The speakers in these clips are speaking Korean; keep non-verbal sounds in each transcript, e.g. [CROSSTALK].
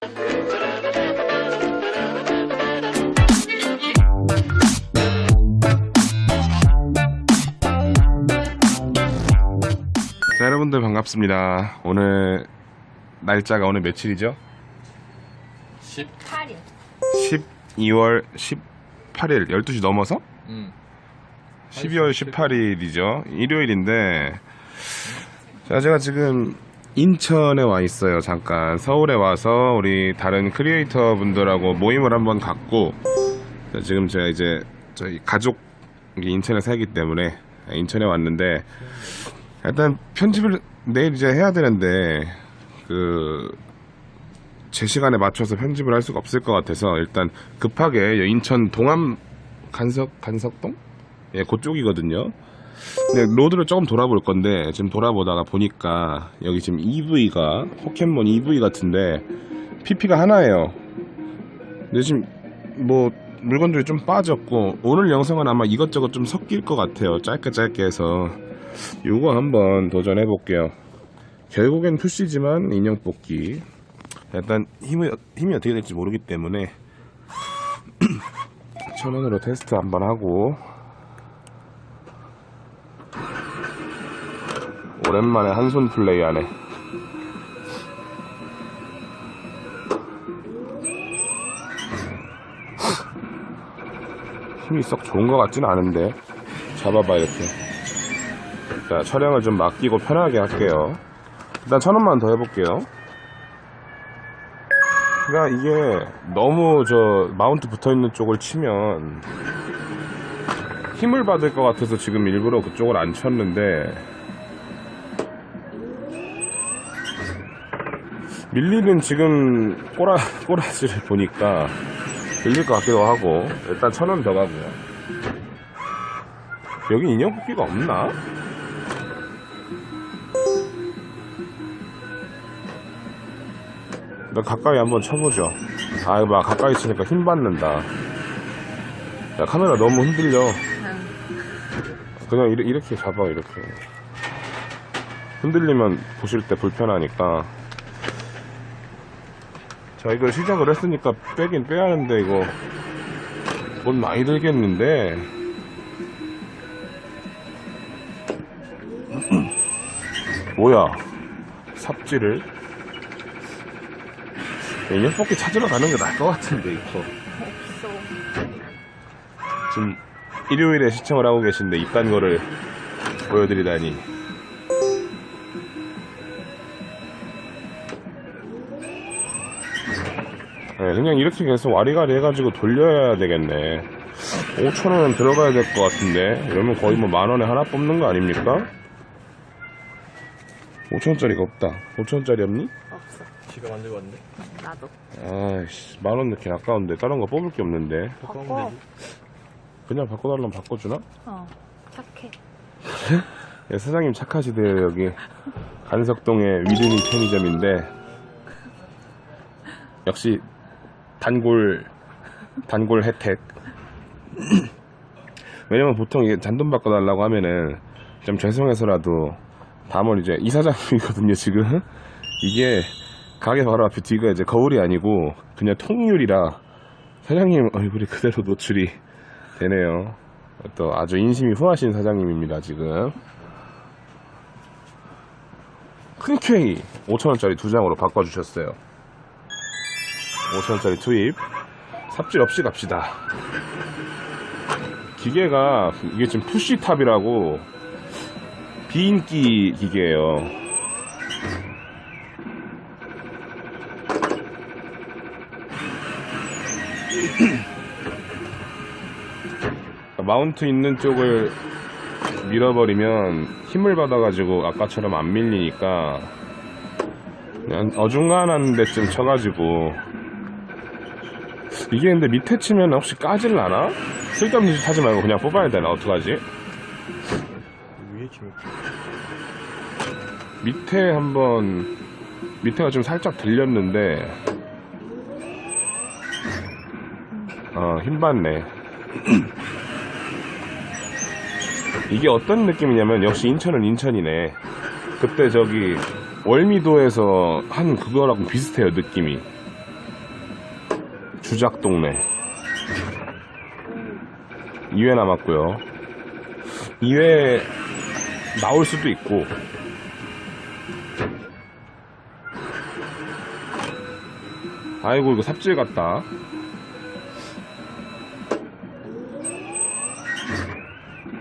자, 여러분들 반갑습니다. 오늘 날짜가 오늘 며칠이죠? 8일. 12월 18일 12시 넘어서 응. 12월 18일이죠. 일요일인데 자, 제가 지금 인천에 와 있어요. 잠깐 서울에 와서 우리 다른 크리에이터 분들하고 모임을 한번 갖고 자, 지금 제가 이제 저희 가족이 인천에 살기 때문에 인천에 왔는데 일단 편집을 내일 이제 해야 되는데 그 제 시간에 맞춰서 편집을 할 수가 없을 것 같아서 일단 급하게 인천 동암 간석 간석동 예 그쪽이거든요. 근데 로드를 조금 돌아볼 건데 지금 돌아보다가 보니까 여기 지금 EV가 포켓몬 EV 같은데 PP가 하나예요. 근데 지금 뭐 물건들이 좀 빠졌고 오늘 영상은 아마 이것저것 좀 섞일 것 같아요. 짧게 짧게 해서 요거 한번 도전해 볼게요. 결국엔 푸시지만 인형 뽑기. 일단 힘이 힘이 어떻게 될지 모르기 때문에 [CLEARS THROAT] 천 원으로 테스트 한번 하고 오랜만에 한 손 플레이 하네. 힘이 썩 좋은 것 같진 않은데 잡아봐 이렇게. 자 촬영을 좀 맡기고 편하게 할게요. 일단 천 원만 더 해볼게요. 그러니까 이게 너무 저 마운트 붙어 있는 쪽을 치면 힘을 받을 것 같아서 지금 일부러 그쪽을 안 쳤는데 밀리는 지금 꼬라 꼬라지를 보니까 밀릴 것 같기도 하고 일단 천 원 더 가고요. 여기 인형 뽑기가 없나? 일단 가까이 한번 쳐보죠. 아, 막 가까이 치니까 힘 받는다. 야, 카메라 너무 흔들려. 그냥 이렇게 잡아, 이렇게. 흔들리면 보실 때 불편하니까. 자, 이걸 시작을 했으니까 빼긴 빼야 하는데, 이거. 돈 많이 들겠는데. 뭐야. 삽질을. 인형 뽑기 찾으러 가는 게 나을 것 같은데, 이거. 지금 일요일에 시청을 하고 계신데 이딴 거를 보여드리다니. 네, 그냥 이렇게 계속 와리가리 해가지고 돌려야 되겠네. 5천원은 들어가야 될 것 같은데. 이러면 거의 뭐 만원에 하나 뽑는 거 아닙니까? 5천원짜리가 없다. 5천원짜리 없니? 없어. 지가 만들고 왔는데? 나도. 아이씨, 만원 넣긴 아까운데. 다른 거 뽑을 게 없는데. 바꿔. 그냥 바꿔달라면 바꿔주나? 어. 착해. 예, 사장님 착하시대요 여기 간석동의 위드니 편의점인데 역시 단골 단골 혜택. 왜냐면 보통 이게 잔돈 바꿔달라고 하면은 좀 죄송해서라도 다음은 이제 이 사장님이거든요 지금. 이게 가게 바로 앞에 뒤가 이제 거울이 아니고 그냥 통유리라 사장님 얼굴이 그대로 노출이 되네요. 또 아주 인심이 후하신 사장님입니다 지금. 흔쾌히 5천원짜리 두 장으로 바꿔주셨어요 5천원짜리 투입. 삽질 없이 갑시다. 기계가 이게 지금 푸시탑이라고 비인기 기계예요. 마운트 있는 쪽을 밀어버리면 힘을 받아가지고 아까처럼 안 밀리니까 그냥 어중간한 데쯤 쳐가지고 이게 근데 밑에 치면 혹시 까질라나? 쓸데없는 짓 하지 말고 그냥 뽑아야 되나? 어떡하지? 위에 치면 밑에 한번 밑에가 좀 살짝 들렸는데 어 힘받네 [CLEARS THROAT] 이게 어떤 느낌이냐면 역시 인천은 인천이네 그때 저기 월미도에서 한 그거랑 비슷해요 느낌이 주작 동네. 2회 남았고요. 2회 나올 수도 있고. 아이고 이거 삽질 같다.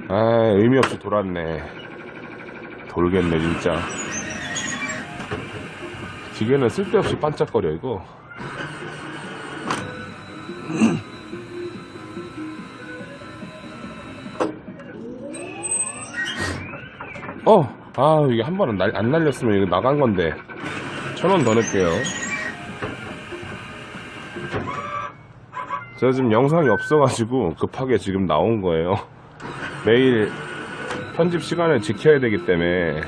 아 의미 없이 돌았네. 돌겠네 진짜. 기계는 쓸데없이 반짝거려 이거 어! 아 이게 한 번은 날, 안 날렸으면 이거 나간 건데 천 원 더 낼게요 제가 지금 영상이 없어가지고 급하게 지금 나온 거예요 매일 편집 시간을 지켜야 되기 때문에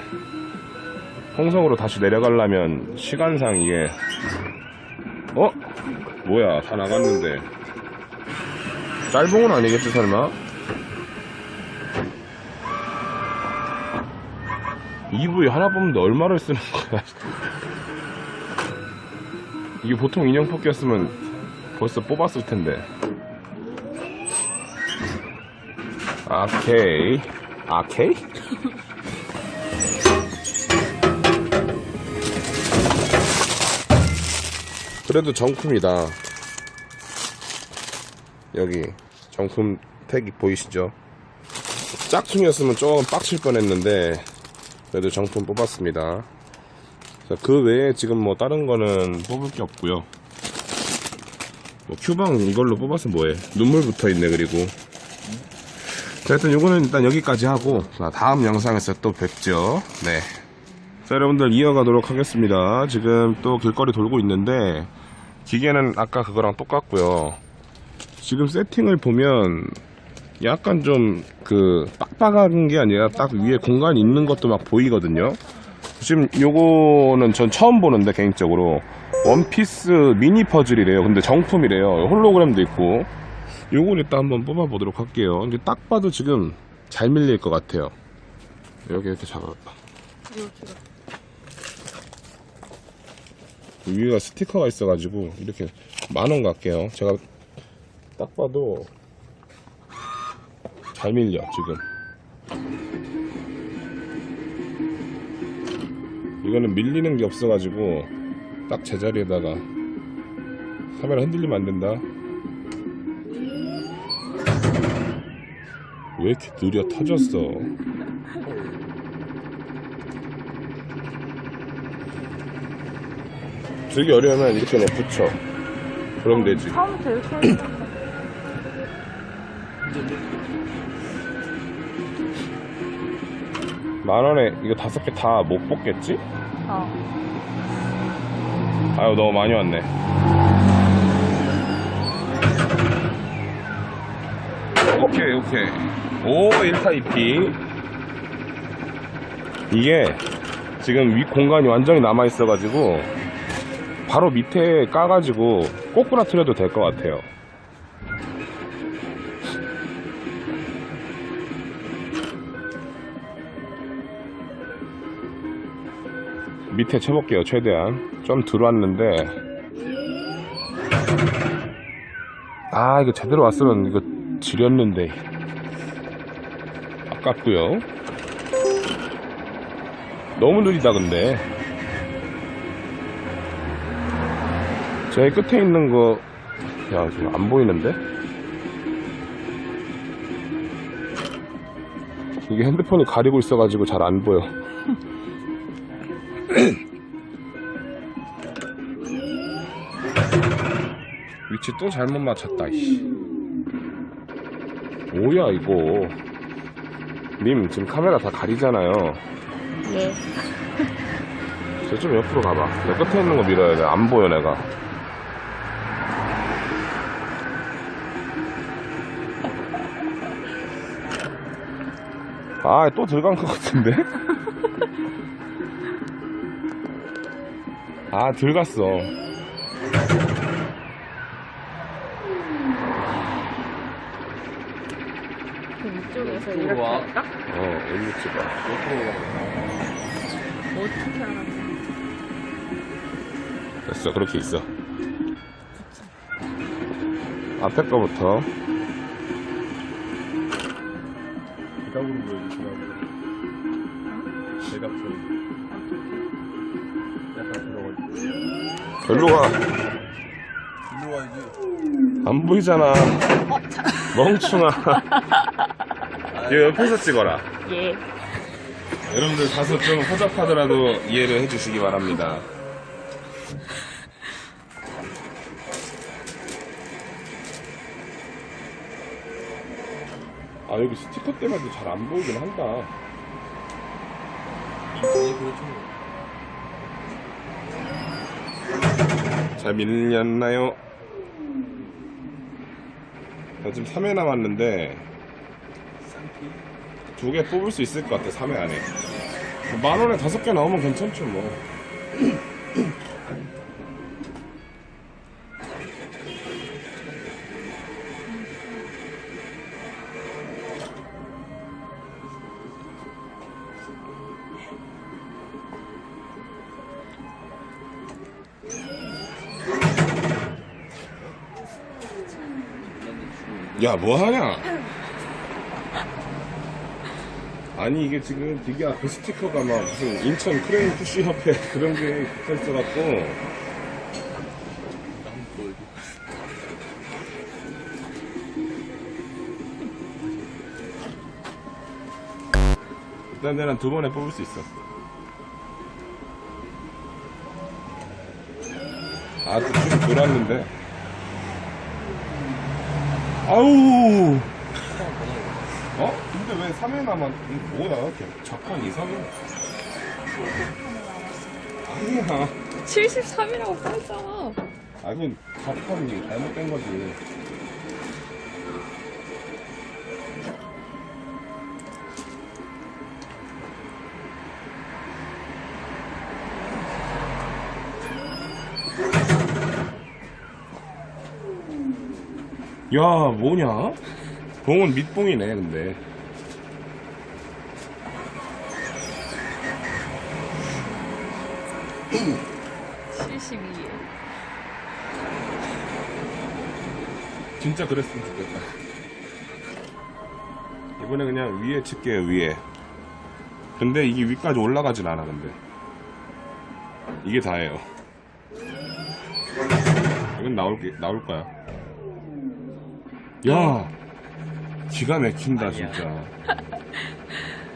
홍성으로 다시 내려가려면 시간상 이게 어? 뭐야 다 나갔는데 짤봉은 아니겠지 설마? EV 하나 뽑는데 얼마를 쓰는 거야 이게 보통 인형 뽑기였으면 벌써 뽑았을 텐데 아케이 아케이? 그래도 정품이다 여기 정품 택이 보이시죠? 짝퉁이었으면 조금 빡칠 뻔했는데 그래도 정품 뽑았습니다. 자, 그 외에 지금 뭐 다른 거는 뽑을 게 없고요. 뭐 큐방 이걸로 뽑아서 뭐해? 눈물 붙어있네 그리고. 자 일단 요거는 일단 여기까지 하고 자, 다음 영상에서 또 뵙죠. 네. 자 여러분들 이어가도록 하겠습니다. 지금 또 길거리 돌고 있는데 기계는 아까 그거랑 똑같고요. 지금 세팅을 보면 약간 좀 그 빡빡한 게 아니라 딱 위에 공간이 있는 것도 막 보이거든요. 지금 요거는 전 처음 보는데 개인적으로. 원피스 미니 퍼즐이래요. 근데 정품이래요. 홀로그램도 있고. 요걸 일단 한번 뽑아 보도록 할게요. 근데 딱 봐도 지금 잘 밀릴 것 같아요. 여기 이렇게 잡아 위가 스티커가 있어가지고 이렇게 만원 갈게요. 제가 딱 봐도 잘 밀려 지금. 이거는 밀리는 게 없어가지고 딱 제자리에다가 카메라 흔들리면 안 된다. 왜 이렇게 느려 터졌어? 들기 어려우면 이렇게 그냥 붙여. 그럼 되지. 처음부터 이렇게 [CLEARS THROAT] 만 원에 이거 다섯 개 다 못 뽑겠지? 어. 아유 너무 많이 왔네 오케이 오케이 오 1타입이 이게 지금 위 공간이 완전히 남아 있어가지고 바로 밑에 까가지고 꼬꾸라트려도 될 것 같아요 밑에 쳐볼게요 최대한. 좀 들어왔는데. 아 이거 제대로 왔으면 이거 지렸는데. 아깝고요. 너무 느리다 근데. 제일 끝에 있는 거 야 지금 안 보이는데? 이게 핸드폰이 가리고 있어가지고 잘 안 보여 위치 또 잘못 맞췄다 이씨. 뭐야 이거. 님 지금 카메라 다 가리잖아요. 예. 저 좀 옆으로 가봐. 내 끝에 있는 거 밀어야 돼. 안 보여 내가. 아 또 들어간 것 같은데? [LAUGHS] 아 들어갔어 그 위 이렇게 와. 어 일로 찍어 어떻게 하라고? 됐어 그렇게 있어 앞에 거부터. 대각으로 약간 들어가 별로 가. 일로 와야지 안 보이잖아. [LAUGHS] 멍충아. [LAUGHS] 얘 옆에서 찍어라. 예. 여러분들 다소 좀 허접하더라도 이해를 해주시기 바랍니다. 아 여기 스티커 때문에 잘 안 보이긴 한다. 잘 밀렸나요? 나 지금 3회 남았는데 두 개 뽑을 수 있을 것 같아 3회 안에 만 원에 다섯 개 나오면 괜찮죠 뭐 야, 뭐 하냐? 아니, 이게 지금 되게 앞에 스티커가 막 무슨 인천 크레인 푸시 협회 그런 게 붙어 있어갖고. 일단 내는 두 번에 뽑을 수 있어. 아주 좀 돌았는데. 아우! 어? 근데 왜 3회 남았, 뭐야? 작판 이상해. 아니야. 73이라고 써있잖아. 아니, 작판이 잘못된 거지. 야, 뭐냐? 봉은 밑봉이네, 근데. 칠십이에 진짜 그랬으면 좋겠다. 이번에 그냥 위에 칠게요, 위에. 근데 이게 위까지 올라가진 않아, 근데. 이게 다예요. 이건 나올 게, 나올 거야. 야! 기가 막힌다, 진짜.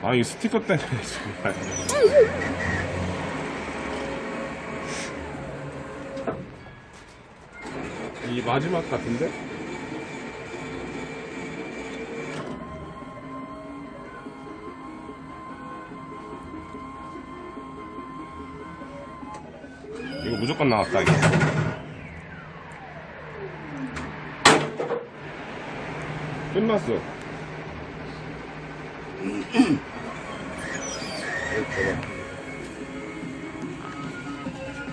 아, 이 스티커 때문에, 정말. 이 마지막 같은데? 무조건 나왔다 이거. 끝났어.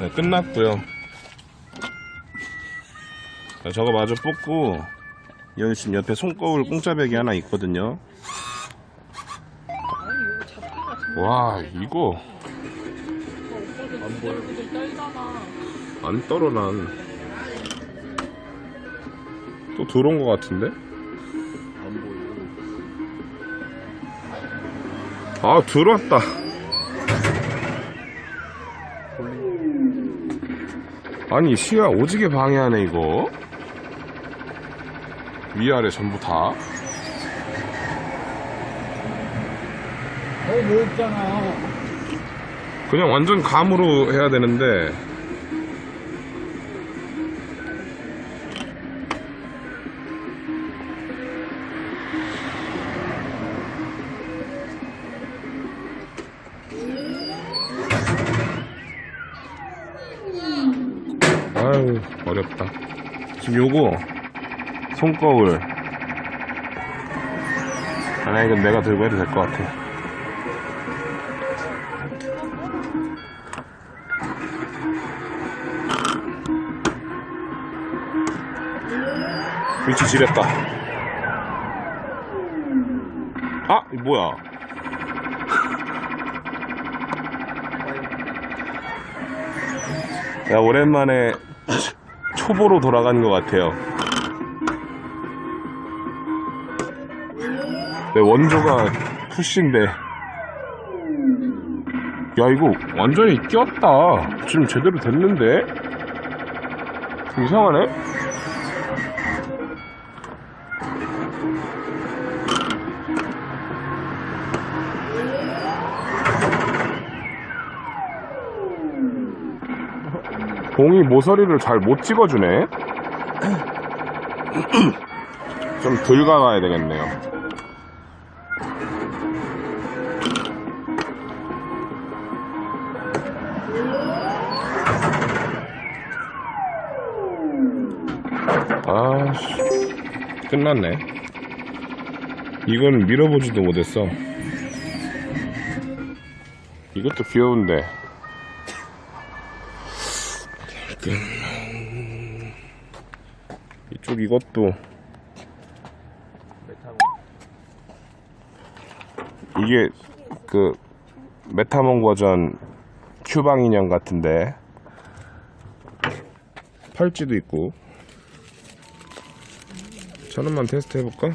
네, 끝났고요. 자, 저거 마저 뽑고 여기 지금 옆에 손거울 공짜 베개 하나 있거든요. 와 이거 안 보여. 안 떨어 난. 또 들어온 것 같은데? 아 들어왔다. 아니 시야 오지게 방해하네 이거. 위아래 전부 다. 거기 뭐. 그냥 완전 감으로 해야 되는데. 어렵다. 지금 요거 손거울. 아니 이건 내가 들고 해도 될 것 같아. 위치 지렸다. 아, 이 뭐야? 야, 오랜만에 초보로 돌아가는 것 같아요. 네, 원조가 푸쉬인데. 야 이거 완전히 꼈다. 지금 제대로 됐는데? 이상하네? 봉이 모서리를 잘 못 찍어주네. [CLEARS THROAT] 좀 덜 가봐야 되겠네요. 아씨 끝났네. 이건 밀어보지도 못했어. 이것도 귀여운데 이쪽 이것도. 이게 그 메타몬 버전 큐방 인형 같은데 팔찌도 있고 천 원만 테스트 해볼까?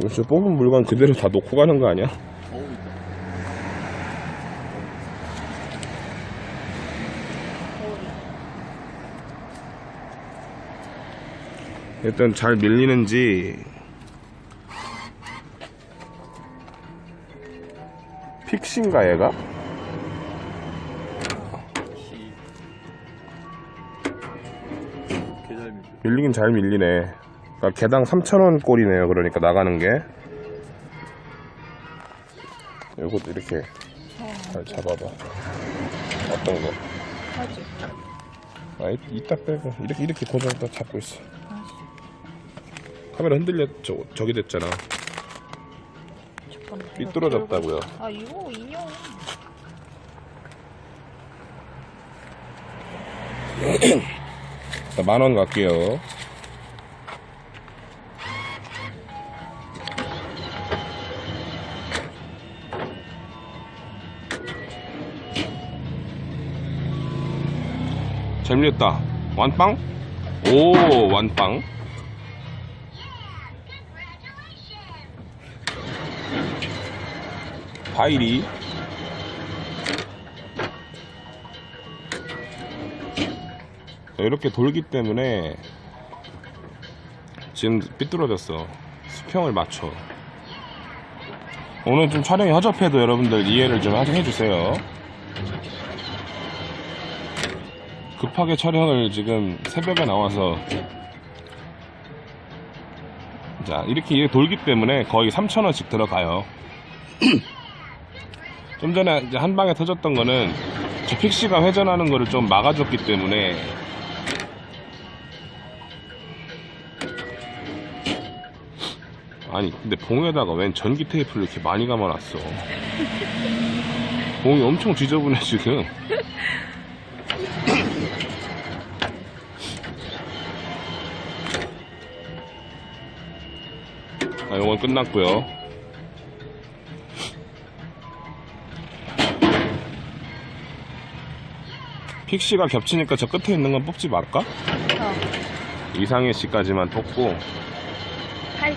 진짜 뽑은 물건 그대로 다 놓고 가는 거 아니야? 어우 있다. 일단 잘 밀리는지 픽신가 얘가? 밀. 밀리긴 잘 밀리네. 그러니까 개당 3,000원 꼴이네요. 그러니까 나가는 게. 요것도 이렇게 잘 잡아봐. 어떤 거? 아, 이- 이따 빼고 이렇게 이렇게 고정 딱 잡고 있어. 카메라 흔들려 저 저기 됐잖아. 삐뚤어졌다고요. 아 이거 인형. 만원 갈게요. 재밌다. 완빵? 오, 완빵. 바이리. 이렇게 돌기 때문에 지금 삐뚤어졌어. 수평을 맞춰. 오늘 좀 촬영이 허접해도 여러분들 이해를 좀 해주세요. 급하게 촬영을 지금 새벽에 나와서 자 이렇게 돌기 때문에 거의 3,000원씩 들어가요. [CLEARS THROAT] 좀 전에 이제 한 방에 터졌던 거는 저 픽시가 회전하는 거를 좀 막아줬기 때문에. 아니 근데 봉에다가 웬 전기 테이프를 이렇게 많이 감아놨어. 봉이 엄청 지저분해 지금. 아 요건 끝났고요 픽시가 겹치니까 저 끝에 있는 건 뽑지 말까? 어. 이상해 씨까지만 뽑고 하이.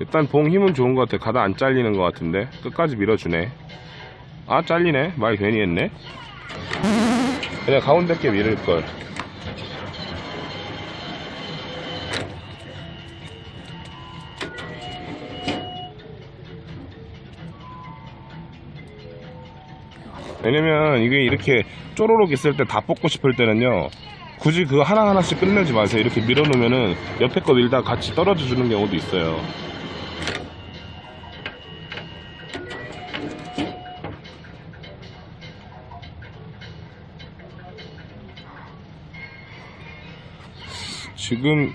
일단 봉 힘은 좋은 것 같아. 가다 안 잘리는 것 같은데 끝까지 밀어주네. 아 잘리네. 말 괜히 했네. 그냥 가운데 게 밀을 걸. 왜냐면 이게 이렇게 쪼로록 있을 때 다 뽑고 싶을 때는요. 굳이 그거 하나하나씩 끝내지 마세요. 이렇게 밀어놓으면은 옆에 거 밀다 같이 떨어져 주는 경우도 있어요. 지금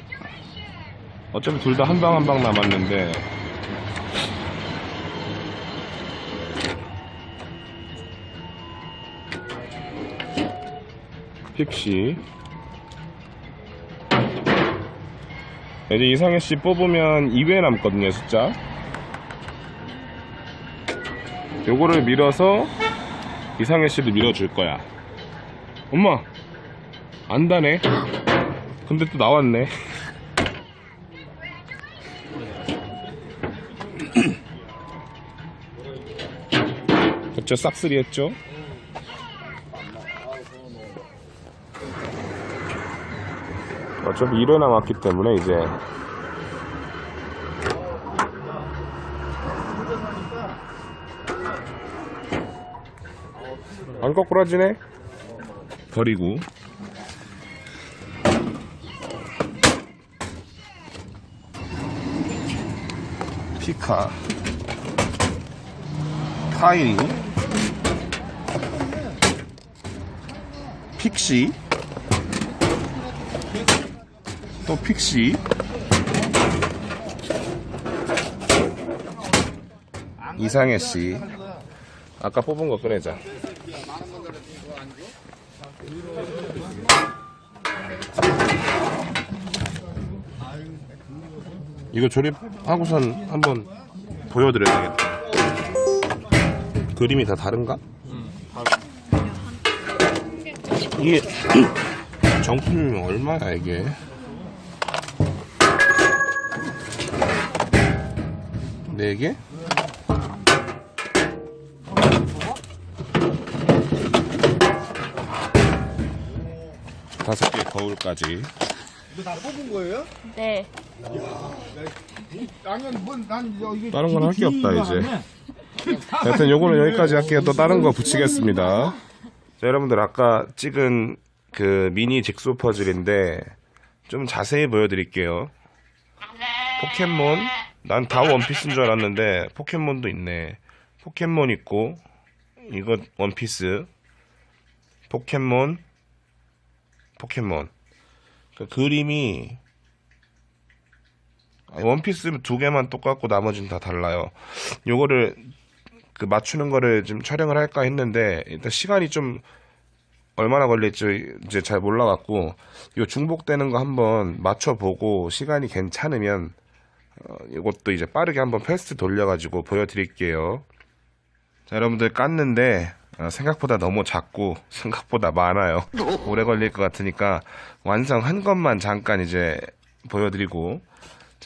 어차피 둘 다 한 방 한 방 남았는데 픽시 이제 이상해 씨 뽑으면 2회 남거든요 숫자 요거를 밀어서 이상해 씨도 밀어줄 거야. 엄마! 안다네? 근데 또 나왔네. 그쵸, 싹쓸이 했죠? 어차피 1회 남았기 때문에 이제 안 거꾸라지네? 버리고. 피카. 파이리. 픽시 또 픽시. 이상해 씨. 아까 뽑은 거 꺼내자. 이거 조립하고선 한번 보여드려야 되겠다. 그림이 다 다른가? 이게 [CLEARS THROAT] 정품이 얼마야 이게 네 개? 다섯 개 거울까지. 이거 다 뽑은 거예요? 네. 아니 뭐난 이게 다른 건 할 게 없다 이제. 하여튼 요거는 여기까지 할게요. 또 다른 거 붙이겠습니다. 자 여러분들 아까 찍은 그 미니 직소 퍼즐인데 좀 자세히 보여드릴게요. 포켓몬 난 다 원피스인 줄 알았는데 포켓몬도 있네 포켓몬 있고 이거 원피스 포켓몬 포켓몬 그 그림이 원피스 두 개만 똑같고 나머지는 다 달라요. 요거를 그 맞추는 거를 좀 촬영을 할까 했는데 일단 시간이 좀 얼마나 걸릴지 이제 잘 몰라갖고 요 중복되는 거 한번 맞춰보고 시간이 괜찮으면 어, 이것도 이제 빠르게 한번 패스트 돌려가지고 보여드릴게요. 자 여러분들 깠는데 어, 생각보다 너무 작고 [LAUGHS] 생각보다 많아요. [LAUGHS] 오래 걸릴 것 같으니까 완성한 것만 잠깐 이제 보여드리고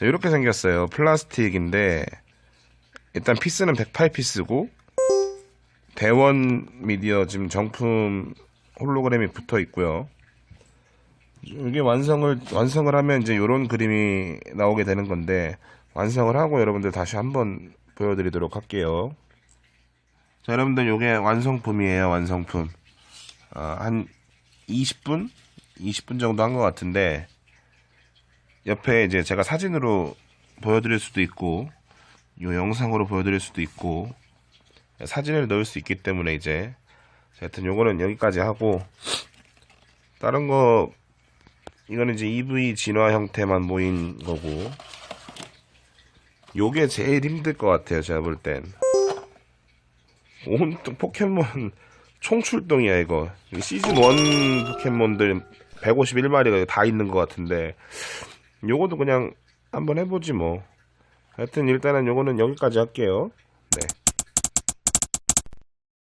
자, 이렇게 생겼어요. 플라스틱인데, 일단 피스는 108피스고, 대원 미디어 지금 정품 홀로그램이 붙어 있고요. 이게 완성을, 완성을 하면 이제 이런 그림이 나오게 되는 건데, 완성을 하고 여러분들 다시 한번 보여드리도록 할게요. 자, 여러분들 이게 완성품이에요, 완성품. 아, 한 20분? 20분 정도 한 것 같은데, 옆에 이제 제가 사진으로 보여드릴 수도 있고 요 영상으로 보여드릴 수도 있고 사진을 넣을 수 있기 때문에 이제 하여튼 요거는 여기까지 하고 다른 거 이거는 이제 EV 진화 형태만 모인 거고 요게 제일 힘들 것 같아요 제가 볼 땐 온통 포켓몬 [LAUGHS] 총출동이야 이거 시즌 1 포켓몬들 151마리가 다 있는 것 같은데 요거도 그냥 한번 해보지 뭐. 하여튼 일단은 요거는 여기까지 할게요. 네.